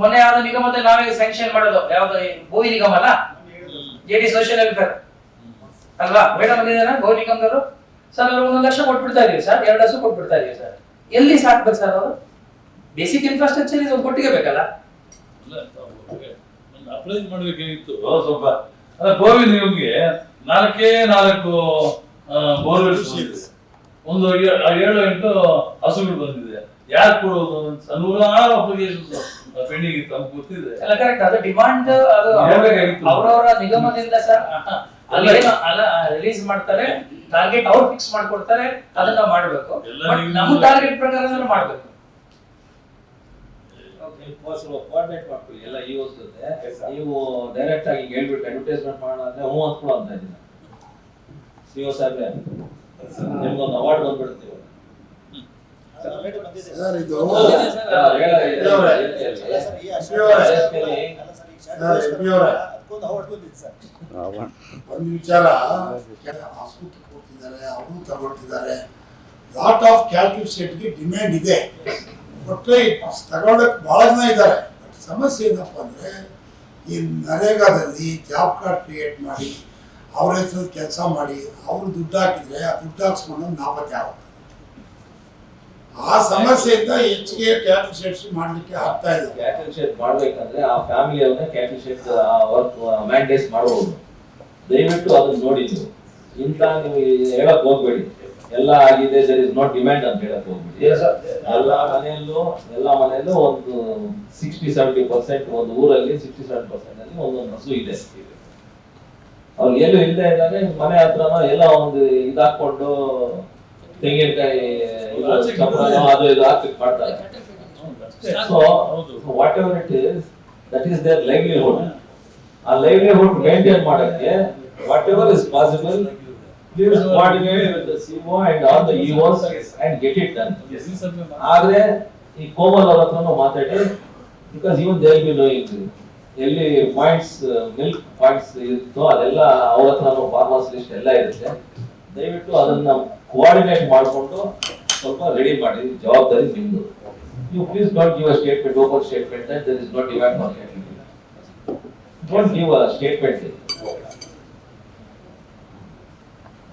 ಮೊನ್ನೆ ಯಾವ್ದು ನಿಗಮದ ನಾವೇ ಸ್ಯಾಂಕ್ಷನ್ ಮಾಡೋದು. ಯಾವ್ದು ಭೂಮಿ ನಿಗಮ ಅಲ್ಲ? ಜೆ ಡಿ ಸೋಷಿಯಲ್ ವೆಲ್ಫೇರ್ ಅಲ್ವಾ? ಮೇಡಮ್ ಬಂದಿದ್ದಾರ ಭೂ ನಿಗಮದವರು? ಸರ್ ಅವರು ಒಂದೊಂದು ಲಕ್ಷ ಕೊಟ್ಬಿಡ್ತಾ ಇದೀವಿ ಸರ್. ಎರಡು ಲಕ್ಷ ಕೊಟ್ಬಿಡ್ತಾ ಇದೀವಿ ಸರ್. ಎಲ್ಲಿ ಸಾಕ್ಬೇಕು ಸರ್ ಅವರು? ಬೇಸಿಕ್ ಇನ್ಫ್ರಾಸ್ಟ್ರಕ್ಚರ್ ಇದು ಕೊಟ್ಟಿಗೆ ಬೇಕಲ್ಲ? ಅಪ್ಲೈ ಮಾಡ್ಬೇಕಾಗಿತ್ತು ಸ್ವಲ್ಪ. ಅಲ್ಲ ಗೋವಿ ನಿಮ್ಗೆ ನಾಲ್ಕೇ ನಾಲ್ಕು ಬೋರ್ವೆಲ್ಸ್ ಒಂದು ಏಳು ಎಂಟು ಹಸುಗಳು ಬಂದಿದೆ. ಯಾಕೆ ಕೊಡೋದು ನೂರಾರು ಅಪ್ಲಿಕೇಶನ್ಸ್ ಪೆಂಡಿಂಗ್ ಇತ್ತು ನಮ್ಗೆ ಗೊತ್ತಿದೆ. ಎಲ್ಲ ಕರೆಕ್ಟ್ ಅದು ಡಿಮಾಂಡ್ ಅದು. ಅವರವರ ನಿಗಮದಿಂದ ಸರ್ ಅಲ್ಲ ಅಲ್ಲ ರಿಲೀಸ್ ಮಾಡ್ತಾರೆ ಟಾರ್ಗೆಟ್ ಅವ್ರು ಫಿಕ್ಸ್ ಮಾಡ್ಕೊಡ್ತಾರೆ ಅದನ್ನ ಮಾಡ್ಬೇಕು. ನಮ್ಮ ಟಾರ್ಗೆಟ್ ಪ್ರಕಾರ ಮಾಡ್ಬೇಕು. ಕೋಆರ್ಡಿನೇಟ್ ಮಾಡ್ಕೊಳ್ಳಿ ಎಲ್ಲ ಈ ಜೊತೆ. ನೀವು ಡೈರೆಕ್ಟ್ ಆಗಿ ಹೇಳ್ಬಿಟ್ಟು ಅಡ್ವರ್ಟೈಸ್ಮೆಂಟ್ ಮಾಡೋಣ ಅಂದ್ರೆ ಹ್ಞೂ ಅಂತ ಇದ್ದೀನಿ. ಸಿಒ ಸಾಹೇಬ್ರೆ. ನಿಮ್ಗೊಂದು ಅವಾರ್ಡ್ ಬಂದ್ಬಿಡುತ್ತೆ. ಸರ್ ಇದು ಒಂದು ವಿಚಾರ. ಆಸ್ಪತ್ರೆ ಕೊಡ್ತಿದ್ದಾರೆ ಅವರು ತಗೊಳ್ತಿದ್ದಾರೆ. ಲಾಟ್ ಆಫ್ ಕ್ಯಾಲ್ಕುಲ್ ಸೆಟ್ಗೆ ಡಿಮ್ಯಾಂಡ್ ಇದೆ. ಒಟ್ಟರೆ ತಗೊಳ್ಳೋಕೆ ಬಹಳ ಜನ ಇದ್ದಾರೆ. ಬಟ್ ಸಮಸ್ಯೆ ಏನಪ್ಪ ಅಂದ್ರೆ ಈ ನರೇಗಾದಲ್ಲಿ ಜಾಬ್ ಕಾರ್ಡ್ ಕ್ರಿಯೇಟ್ ಮಾಡಿ ಅವ್ರ ಹೆಸರಲ್ಲಿ ಕೆಲಸ ಮಾಡಿ ಅವ್ರು ದುಡ್ಡು ಹಾಕಿದ್ರೆ ಆ ದುಡ್ಡು ಹಾಕ್ಸ್ಕೊಂಡು ನಾಪತ್ತೆ ಆಗುತ್ತೆ. ಆ ಸಮಸ್ಯೆಯಿಂದ ಹೆಚ್ಚಿಗೆ ಕ್ಯಾಟಲ್ ಶೇಟ್ ಮಾಡಲಿಕ್ಕೆ ಆಗ್ತಾ ಇಲ್ಲ. ಕ್ಯಾಟಲ್ ಶೇಡ್ ಮಾಡ್ಬೇಕಂದ್ರೆ ಆ ಫ್ಯಾಮಿಲಿ ಅವ್ರನ್ನ ಕ್ಯಾಟಲ್ ಶೇಡ್ ವರ್ಕ್ ಮ್ಯಾಂಡೇಸ್ ಮಾಡಬಹುದು ದಯವಿಟ್ಟು ಅದನ್ನ ನೋಡಿ ನೀವು. ಇಂಥ ನೀವು ಹೇಳಕ್ ಹೋಗ್ಬೇಡಿ. ಎಲ್ಲ ಆಗಿದೆ ದರ್ ಇಸ್ ನಾಟ್ ಡಿಮ್ಯಾಂಡ್ ಅಂತ ಹೇಳಕ್ ಹೋಗ್ಬೇಡಿ. ಎಲ್ಲ ಮನೆಯಲ್ಲೂ ಎಲ್ಲ ಮನೆಯಲ್ಲೂ ಒಂದು ಸಿಕ್ಸ್ಟಿ ಸೆವೆಂಟಿ ಪರ್ಸೆಂಟ್ ಒಂದು ಊರಲ್ಲಿ ಸಿಕ್ಸ್ಟಿ ಸೆವೆನ್ ಪರ್ಸೆಂಟ್ ಅಲ್ಲಿ ಒಂದೊಂದು ಹಸು ಇದೆ. ಅವ್ರಿಗೆ ಎಲ್ಲೂ ಇಲ್ಲದೆ ಇದ್ದಾಗ ಮನೆ ಹತ್ರನೋ ಎಲ್ಲ ಒಂದು ಇದಾಕೊಂಡು ತೆಂಗಿನಕಾಯಿ ಅದು ಇದು ಹಾಕಿ ಮಾಡ್ತಾರೆ so whatever it is that is there livelihood ಆ ಲೈವ್ಲಿಹುಡ್ ಮೇಂಟೈನ್ ಮಾಡಕ್ಕೆ whatever is possible please coordinate with the CO and all the EOs and get it done ಆದ್ರೆ ಈ ಕೋಮಲ್ ಅವ್ರ ಹತ್ರನೂ ಮಾತಾಡಿ because even they be knowing ಎಲ್ಲಿ points milk points ಇರುತ್ತೋ ಅದೆಲ್ಲ ಅವತ್ತು ನಮ್ಮ ಫಾರ್ಮರ್ಸ್ ಲಿಸ್ಟ್ ಎಲ್ಲ ಇರುತ್ತೆ. ದಯವಿಟ್ಟು ಅದನ್ನ ಕೋಆರ್ಡಿನೇಟ್ ಮಾಡಿಕೊಂಡು ಸ್ವಲ್ಪ ರೆಡಿ ಮಾಡಿ, ಜವಾಬ್ದಾರಿ ನಿಮ್ದು. ನೀವು please don't give a statement open statement that there is not demand market don't give a statement